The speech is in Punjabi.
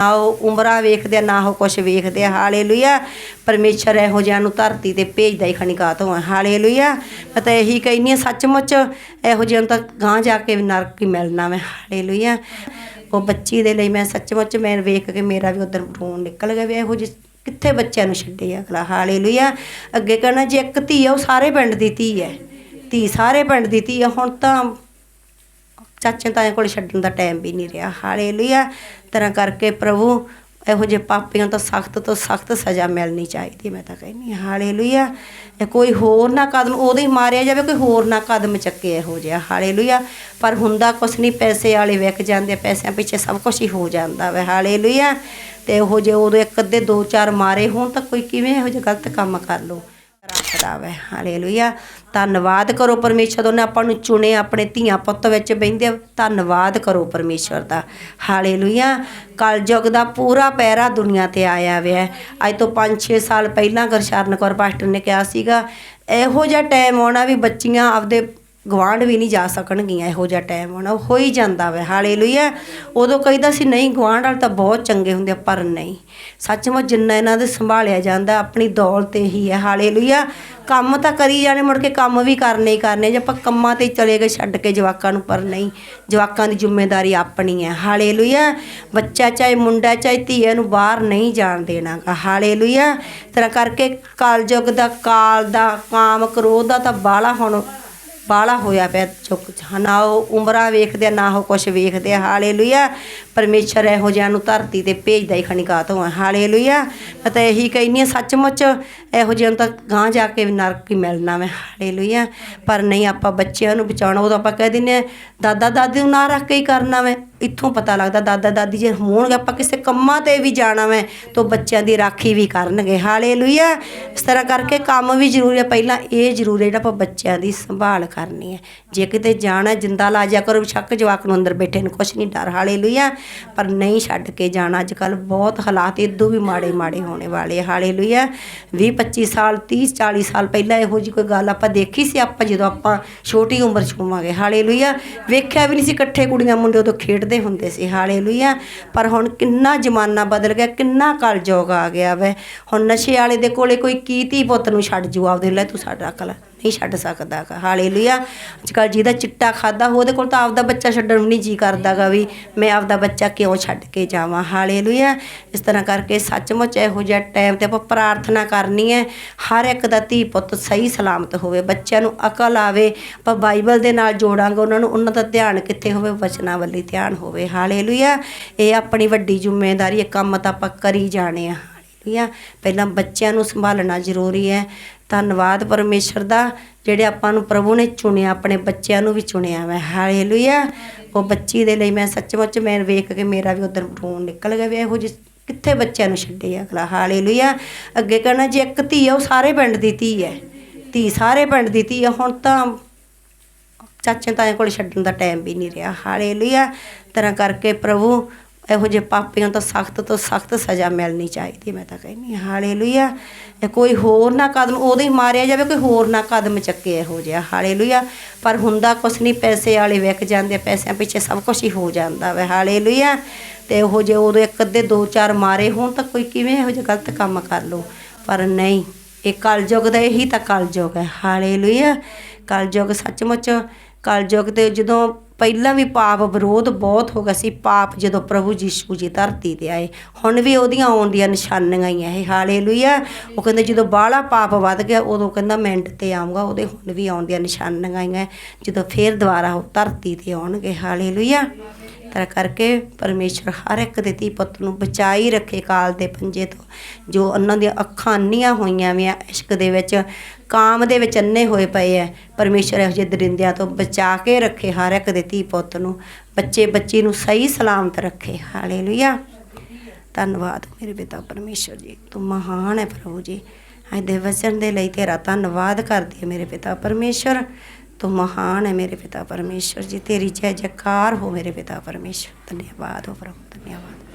ਨਾ ਉਹ ਉਮਰਾਂ ਵੇਖਦੇ ਆ, ਨਾ ਉਹ ਕੁਛ ਵੇਖਦੇ ਆ। ਹਾਲੇਲੂਇਆ। ਪਰਮੇਸ਼ਰ ਇਹੋ ਜਿਹਿਆਂ ਨੂੰ ਧਰਤੀ ਤੇ ਭੇਜਦਾ ਹੀ ਖਣਿਕਾਤ ਹੋਆ ਹਾਲੇਲੂਇਆ। ਮੈਂ ਤਾਂ ਇਹੀ ਕਹਿੰਦੀ ਆ ਸੱਚਮੁੱਚ ਇਹੋ ਜਿਹਿਆਂ ਨੂੰ ਤਾਂ ਗਾਂ ਜਾ ਕੇ ਨਰਕ ਹੀ ਮਿਲਣਾ ਮੈਂ ਹਾਲੇਲੂਇਆ। ਉਹ ਬੱਚੀ ਦੇ ਲਈ ਮੈਂ ਸੱਚਮੁੱਚ ਮੈਂ ਵੇਖ ਕੇ ਮੇਰਾ ਵੀ ਉਧਰ ਰੋਣ ਨਿਕਲ ਗਿਆ ਵੀ। ਇਹੋ ਜਿਹੇ ਕਿੱਥੇ ਬੱਚਿਆਂ ਨੂੰ ਛੱਡੇ ਆ ਅਗਲਾ? ਹਾਲੇਲੂਇਆ। ਅੱਗੇ ਕਹਿਣਾ ਜੇ ਇੱਕ ਧੀ ਆ ਉਹ ਸਾਰੇ ਪਿੰਡ ਦੀ ਧੀ ਹੈ। ਧੀ ਸਾਰੇ ਪਿੰਡ ਦੀ ਧੀ ਆ। ਹੁਣ ਤਾਂ ਚਾਚੇ ਤਾਏ ਕੋਲ ਛੱਡਣ ਦਾ ਟਾਈਮ ਵੀ ਨਹੀਂ ਰਿਹਾ। ਹਾਲੇਲੂਇਆ। ਤਰ੍ਹਾਂ ਕਰਕੇ ਪ੍ਰਭੂ, ਇਹੋ ਜਿਹੇ ਪਾਪੀਆਂ ਤੋਂ ਸਖਤ ਤੋਂ ਸਖਤ ਸਜ਼ਾ ਮਿਲਣੀ ਚਾਹੀਦੀ, ਮੈਂ ਤਾਂ ਕਹਿੰਦੀ ਹਾਂ। ਹਾਲੇਲੂਇਆ। ਇਹ ਕੋਈ ਹੋਰ ਨਾ ਕਦਮ ਉਹਦੇ ਹੀ ਮਾਰਿਆ ਜਾਵੇ, ਕੋਈ ਹੋਰ ਨਾ ਕਦਮ ਚੱਕੇ ਇਹੋ ਜਿਹਾ। ਹਾਲੇਲੂਇਆ। ਪਰ ਹੁੰਦਾ ਕੁਛ ਨਹੀਂ, ਪੈਸੇ ਵਾਲੇ ਵਿਕ ਜਾਂਦੇ ਪੈਸਿਆਂ ਪਿੱਛੇ ਸਭ ਕੁਝ ਹੀ ਹੋ ਜਾਂਦਾ ਵਾ। ਹਾਲੇਲੂਇਆ। ਤੇ ਇਹੋ ਜਿਹੇ ਉਦੋਂ ਇੱਕ ਅੱਧੇ ਦੋ ਚਾਰ ਮਾਰੇ ਹੋਣ ਤਾਂ ਕੋਈ ਕਿਵੇਂ ਇਹੋ ਜਿਹੇ ਗਲਤ ਕੰਮ ਕਰ ਲੋ ਰੱਖਦਾ ਵੈ ਹਾਲੇਲੂਇਆ। ਧੰਨਵਾਦ ਕਰੋ ਪਰਮੇਸ਼ਰ ਉਹਨੇ ਆਪਾਂ ਨੂੰ ਚੁਣੇ ਆਪਣੇ ਧੀਆਂ ਪੁੱਤ ਵਿੱਚ ਬਹਿੰਦੇ ਧੰਨਵਾਦ ਕਰੋ ਪਰਮੇਸ਼ਰ ਦਾ। ਹਾਲੇਲੂਇਆ। ਕਲਯੁਗ ਦਾ ਪੂਰਾ ਪੈਰਾ ਦੁਨੀਆ ਤੇ ਆਇਆ ਹੋਇਆ ਅੱਜ ਤੋਂ 5-6 ਸਾਲ ਪਹਿਲਾਂ ਗੁਰਸ਼ਰਨ ਕੌਰ ਪਾਸਟਰ ਨੇ ਕਿਹਾ ਸੀਗਾ, ਇਹੋ ਜਿਹਾ ਟਾਈਮ ਆਉਣਾ ਵੀ ਬੱਚੀਆਂ ਆਪਦੇ ਗਵਾਂਢ ਵੀ ਨਹੀਂ ਜਾ ਸਕਣਗੀਆਂ ਇਹੋ ਜਿਹਾ ਟਾਈਮ ਆਉਣਾ ਉਹ ਹੋ ਹੀ ਜਾਂਦਾ ਵਾ, ਹਾਲੇਲੂਇਆ। ਉਦੋਂ ਕਹਿੰਦਾ ਸੀ, ਨਹੀਂ ਗਵਾਂਢ ਵਾਲੇ ਤਾਂ ਬਹੁਤ ਚੰਗੇ ਹੁੰਦੇ ਪਰ ਨਹੀਂ। ਸੱਚਮੁੱਚ ਜਿੰਨਾ ਇਹਨਾਂ ਦੇ ਸੰਭਾਲਿਆ ਜਾਂਦਾ, ਆਪਣੀ ਦੌਲਤ ਹੀ ਹੈ ਹਾਲੇਲੂਇਆ। ਕੰਮ ਤਾਂ ਕਰੀ ਜਾਣੇ, ਮੁੜ ਕੇ ਕੰਮ ਵੀ ਕਰਨੇ ਹੀ ਕਰਨੇ ਜੇ ਆਪਾਂ ਕੰਮਾਂ ਤੇ ਚਲੇ ਗਏ, ਛੱਡ ਕੇ ਜਵਾਕਾਂ ਨੂੰ, ਪਰ ਨਹੀਂ, ਜਵਾਕਾਂ ਦੀ ਜ਼ਿੰਮੇਵਾਰੀ ਆਪਣੀ ਹੈ ਹਾਲੇਲੂਇਆ। ਬੱਚਾ ਚਾਹੇ ਮੁੰਡਾ, ਚਾਹੇ ਧੀ ਨੂੰ ਬਾਹਰ ਨਹੀਂ ਜਾਣ ਦੇਣਾਗਾ, ਹਾਲੇਲੂਇਆ। ਤਰ੍ਹਾਂ ਕਰਕੇ ਕਾਲ ਯੁੱਗ ਦਾ, ਕਾਲ ਦਾ, ਕਾਮ, ਕ੍ਰੋਧ ਦਾ ਤਾਂ ਬਾਲਾ ਹੁਣ ਬਾਲਾ ਹੋਇਆ ਪਿਆ ਚੁੱਕ ਨਾ ਉਹ ਉਮਰਾਂ ਵੇਖਦੇ ਆ, ਨਾ ਉਹ ਕੁਛ ਵੇਖਦੇ ਆ। ਹਾਲੇਲੂਇਆ। ਪਰਮੇਸ਼ਰ ਇਹੋ ਜਿਹਿਆਂ ਨੂੰ ਧਰਤੀ ਤੇ ਭੇਜਦਾ ਹੀ ਖਣਿਕਾਤ ਹੋਆ ਹਾਲੇਲੂਇਆ। ਮੈਂ ਤਾਂ ਇਹੀ ਕਹਿੰਨੀ ਆ ਸੱਚਮੁੱਚ ਇਹੋ ਜਿਹਿਆਂ ਨੂੰ ਤਾਂ ਗਾਂ ਜਾ ਕੇ ਵੀ ਨਰਕ ਹੀ ਮਿਲਣਾ ਮੈਂ ਹਾਲੇਲੂਇਆ ਪਰ ਨਹੀਂ, ਆਪਾਂ ਬੱਚਿਆਂ ਨੂੰ ਬਚਾਉਣਾ ਉਹ ਤਾਂ ਆਪਾਂ ਕਹਿ ਦਿੰਦੇ ਆ ਦਾਦਾ ਦਾਦੀ ਨੂੰ ਨਾ ਰੱਖ ਕੇ ਹੀ ਕਰਨਾ ਮੈਂ ਇੱਥੋਂ ਪਤਾ ਲੱਗਦਾ ਦਾਦਾ ਦਾਦੀ ਜੇ ਹੋਣਗੇ, ਆਪਾਂ ਕਿਸੇ ਕੰਮਾਂ ਤੇ ਵੀ ਜਾਣਾ ਮੈਂ ਤਾਂ ਬੱਚਿਆਂ ਦੀ ਰਾਖੀ ਵੀ ਕਰਨਗੇ। ਹਾਲੇਲੂਇਆ ਇਸ ਤਰ੍ਹਾਂ ਕਰਕੇ ਕੰਮ ਵੀ ਜ਼ਰੂਰੀ ਹੈ ਪਹਿਲਾਂ ਇਹ ਜ਼ਰੂਰੀ ਜਿਹੜਾ ਆਪਾਂ ਬੱਚਿਆਂ ਦੀ ਸੰਭਾਲ ਕਰਨੀ ਹੈ ਜੇ ਕਿਤੇ ਜਾਣਾ, ਜਿੰਦਾ ਲਾ ਜਾ ਕਰੋ ਸ਼ੱਕ ਜਵਾਕ ਨੂੰ ਅੰਦਰ ਬੈਠੇ ਨੂੰ ਕੁਛ ਨਹੀਂ ਡਰ ਹਾਲੇਲੂਇਆ ਪਰ ਨਹੀਂ ਛੱਡ ਕੇ ਜਾਣਾ, ਅੱਜ ਕੱਲ ਬਹੁਤ ਹਾਲਾਤ ਇਦੋਂ ਵੀ ਮਾੜੇ ਮਾੜੇ ਹੋਣੇ ਵਾਲੇ ਆ। ਹਾਲੇਲੂਇਆ। 20 25 ਸਾਲ 30 40 ਸਾਲ ਪਹਿਲਾਂ ਇਹੋ ਜੀ ਕੋਈ ਗੱਲ ਆਪਾਂ ਦੇਖੀ ਸੀ ਆਪਾਂ ਜਦੋਂ ਆਪਾਂ ਛੋਟੀ ਉਮਰ ਚ ਹੋਵਾਂਗੇ। ਹਾਲੇਲੂਇਆ। ਵੇਖਿਆ ਵੀ ਨਹੀਂ ਸੀ ਇਕੱਠੇ ਕੁੜੀਆਂ ਮੁੰਡੇ ਉਦੋਂ ਖੇਡਦੇ ਹੁੰਦੇ ਸੀ। ਹਾਲੇਲੂਇਆ। ਪਰ ਹੁਣ ਕਿੰਨਾ ਜ਼ਮਾਨਾ ਬਦਲ ਗਿਆ, ਕਿੰਨਾ ਕਲਯੁਗ ਆ ਗਿਆ ਵੈ। ਹੁਣ ਨਸ਼ੇ ਵਾਲੇ ਦੇ ਕੋਲੇ ਕੋਈ ਕੀ ਧੀ ਪੁੱਤ ਨੂੰ ਛੱਡ ਜੂ, ਆਪਦੇ ਲੈ ਤੂੰ ਸਾਡਾ ਕਲਾ ਨਹੀਂ ਛੱਡ ਸਕਦਾ ਗਾ ਹਾਲੇਲੂਇਆ। ਅੱਜ ਕੱਲ੍ਹ ਜਿਹਦਾ ਚਿੱਟਾ ਖਾਦਾ ਉਹਦੇ ਕੋਲ ਤਾਂ ਆਪਦਾ ਬੱਚਾ ਛੱਡਣ ਨੂੰ ਨਹੀਂ ਜੀ ਕਰਦਾਗਾ ਵੀ, ਮੈਂ ਆਪਦਾ ਬੱਚਾ ਕਿਉਂ ਛੱਡ ਕੇ ਜਾਵਾਂ? ਹਾਲੇਲੂਇਆ। ਇਸ ਤਰ੍ਹਾਂ ਕਰਕੇ ਸੱਚਮੁੱਚ ਇਹੋ ਜਿਹਾ ਟਾਈਮ ਤੇ ਆਪਾਂ ਪ੍ਰਾਰਥਨਾ ਕਰਨੀ ਹੈ, ਹਰ ਇੱਕ ਦਾ ਧੀ ਪੁੱਤ ਸਹੀ ਸਲਾਮਤ ਹੋਵੇ, ਬੱਚਿਆਂ ਨੂੰ ਅਕਲ ਆਵੇ, ਆਪਾਂ ਬਾਈਬਲ ਦੇ ਨਾਲ ਜੋੜਾਂਗੇ, ਉਹਨਾਂ ਨੂੰ ਉਹਨਾਂ ਦਾ ਧਿਆਨ ਕਿੱਥੇ ਹੋਵੇ, ਵਚਨਾਂ ਵੱਲੀ ਧਿਆਨ ਹੋਵੇ। ਹਾਲੇਲੂਇਆ। ਇਹ ਆਪਣੀ ਵੱਡੀ ਜ਼ਿੰਮੇਵਾਰੀ ਹੈ, ਕੰਮ ਤਾਂ ਆਪਾਂ ਕਰੀ ਜਾਣੇ ਆ। ਹਾਲੇਲੂਇਆ ਪਹਿਲਾਂ ਬੱਚਿਆਂ ਨੂੰ ਸੰਭਾਲਣਾ ਜ਼ਰੂਰੀ ਹੈ। ਧੰਨਵਾਦ ਪਰਮੇਸ਼ਰ ਦਾ, ਜਿਹੜੇ ਆਪਾਂ ਨੂੰ ਪ੍ਰਭੂ ਨੇ ਚੁਣਿਆ, ਆਪਣੇ ਬੱਚਿਆਂ ਨੂੰ ਵੀ ਚੁਣਿਆ ਵਾ। ਹਾਲੇਲੂਇਆ ਉਹ ਬੱਚੀ ਦੇ ਲਈ ਮੈਂ ਸੱਚਮੁੱਚ ਮੈਂ ਵੇਖ ਕੇ ਮੇਰਾ ਵੀ ਉਧਰ ਰੋਣ ਨਿਕਲ ਗਿਆ ਵੀ। ਇਹੋ ਜਿਹੇ ਕਿੱਥੇ ਬੱਚਿਆਂ ਨੂੰ ਛੱਡੇ ਆ ਅਗਲਾ? ਹਾਲੇਲੂਇਆ ਅੱਗੇ ਕਹਿਣਾ ਜੇ, ਇੱਕ ਧੀ ਆ, ਉਹ ਸਾਰੇ ਪਿੰਡ ਦੀ ਧੀ ਹੈ। ਧੀ ਸਾਰੇ ਪਿੰਡ ਦੀ ਧੀ ਆ। ਹੁਣ ਤਾਂ ਚਾਚੇ ਤਾਏ ਕੋਲ ਛੱਡਣ ਦਾ ਟਾਈਮ ਵੀ ਨਹੀਂ ਰਿਹਾ। ਹਾਲੇਲੂਇਆ ਤਰ੍ਹਾਂ ਕਰਕੇ ਪ੍ਰਭੂ ਇਹੋ ਜਿਹੇ ਪਾਪੀਆਂ ਤੋਂ ਸਖਤ ਤੋਂ ਸਖਤ ਸਜ਼ਾ ਮਿਲਣੀ ਚਾਹੀਦੀ ਮੈਂ ਤਾਂ ਕਹਿੰਦੀ ਹਾਂ। ਹਾਲੇਲੂਇਆ। ਇਹ ਕੋਈ ਹੋਰ ਨਾ ਕਦਮ ਉਹਦੇ ਹੀ ਮਾਰਿਆ ਜਾਵੇ, ਕੋਈ ਹੋਰ ਨਾ ਕਦਮ ਚੱਕੇ ਇਹੋ ਜਿਹਾ। ਹਾਲੇਲੂਇਆ। ਪਰ ਹੁੰਦਾ ਕੁਛ ਨਹੀਂ, ਪੈਸੇ ਵਾਲੇ ਵਿਕ ਜਾਂਦੇ ਪੈਸਿਆਂ ਪਿੱਛੇ ਸਭ ਕੁਝ ਹੀ ਹੋ ਜਾਂਦਾ ਵਾ। ਹਾਲੇਲੂਇਆ। ਤੇ ਇਹੋ ਜਿਹੇ ਉਦੋਂ ਇੱਕ ਅੱਧੇ, ਦੋ, ਚਾਰ ਮਾਰੇ ਹੋਣ ਤਾਂ ਕੋਈ ਕਿਵੇਂ ਇਹੋ ਜਿਹਾ ਗਲਤ ਕੰਮ ਕਰ ਲੋ ਪਰ ਨਹੀਂ, ਇਹ ਕਲਯੁਗ ਦਾ ਇਹੀ ਤਾਂ ਕਲਯੁਗ ਹੈ। ਹਾਲੇਲੂਇਆ। ਕਲਯੁਗ ਸੱਚਮੁੱਚ, ਕਲਯੁਗ ਤੇ ਜਦੋਂ ਪਹਿਲਾਂ ਵੀ ਪਾਪ ਵਿਰੋਧ ਬਹੁਤ ਹੋ ਗਿਆ ਸੀ। ਪਾਪ ਜਦੋਂ ਪ੍ਰਭੂ ਯੀਸ਼ੂ ਜੀ ਧਰਤੀ ਤੇ ਆਏ, ਹੁਣ ਵੀ ਉਹਦੀਆਂ ਆਉਣ ਦੀਆਂ ਨਿਸ਼ਾਨੀਆਂ ਹੀ ਆ। ਇਹ ਹਾਲੇਲੂਇਆ। ਉਹ ਕਹਿੰਦੇ ਜਦੋਂ ਬਾਹਲਾ ਪਾਪ ਵੱਧ ਗਿਆ, ਉਦੋਂ ਕਹਿੰਦਾ ਮਿੰਟ ਤੇ ਆਉਂਗਾ ਉਹਦੇ ਹੁਣ ਵੀ ਆਉਣ ਦੀਆਂ ਨਿਸ਼ਾਨੀਆਂ ਹੀ ਆ। ਜਦੋਂ ਫੇਰ ਦੁਬਾਰਾ ਉਹ ਧਰਤੀ ਤੇ ਆਉਣਗੇ, ਹਾਲੇਲੂਇਆ। ਤਾਂ ਕਰਕੇ ਪਰਮੇਸ਼ਰ ਹਰ ਇੱਕ ਦੇ ਧੀ ਪੁੱਤ ਨੂੰ ਬਚਾਈ ਰੱਖੇ ਕਾਲ ਦੇ ਪੰਜੇ ਤੋਂ। ਜੋ ਉਹਨਾਂ ਦੀਆਂ ਅੱਖਾਂ ਅੰਨੀਆਂ ਹੋਈਆਂ ਵੀ ਇਸ਼ਕ ਦੇ ਵਿੱਚ ਕਾਮ ਦੇ ਵਿੱਚ ਅੰਨੇ ਹੋਏ ਪਏ ਐ। ਪਰਮੇਸ਼ਰ ਇਹੋ ਜਿਹੇ ਦਰਿੰਦਿਆਂ ਤੋਂ ਬਚਾ ਕੇ ਰੱਖੇ ਹਰ ਇੱਕ ਦੇ ਧੀ ਪੁੱਤ ਨੂੰ। ਬੱਚੇ ਬੱਚੀ ਨੂੰ ਸਹੀ ਸਲਾਮਤ ਰੱਖੇ। ਹਾਲੇਲੂਇਆ। ਧੰਨਵਾਦ ਮੇਰੇ ਪਿਤਾ ਪਰਮੇਸ਼ਰ ਜੀ। ਤੂੰ ਮਹਾਨ ਹੈ ਪ੍ਰਭੂ ਜੀ। ਅੱਜ ਦੇ ਵਚਨ ਦੇ ਲਈ ਤੇਰਾ ਧੰਨਵਾਦ ਕਰਦੀ ਹਾਂ ਮੇਰੇ ਪਿਤਾ ਪਰਮੇਸ਼ਰ। ਤੂੰ ਮਹਾਨ ਹੈ ਮੇਰੇ ਪਿਤਾ ਪਰਮੇਸ਼ਰ ਜੀ। ਤੇਰੀ ਜੈ ਜੈਕਾਰ ਹੋ ਮੇਰੇ ਪਿਤਾ ਪਰਮੇਸ਼ਰ। ਧੰਨਵਾਦ ਹੋ ਪ੍ਰਭੂ, ਧੰਨਵਾਦ।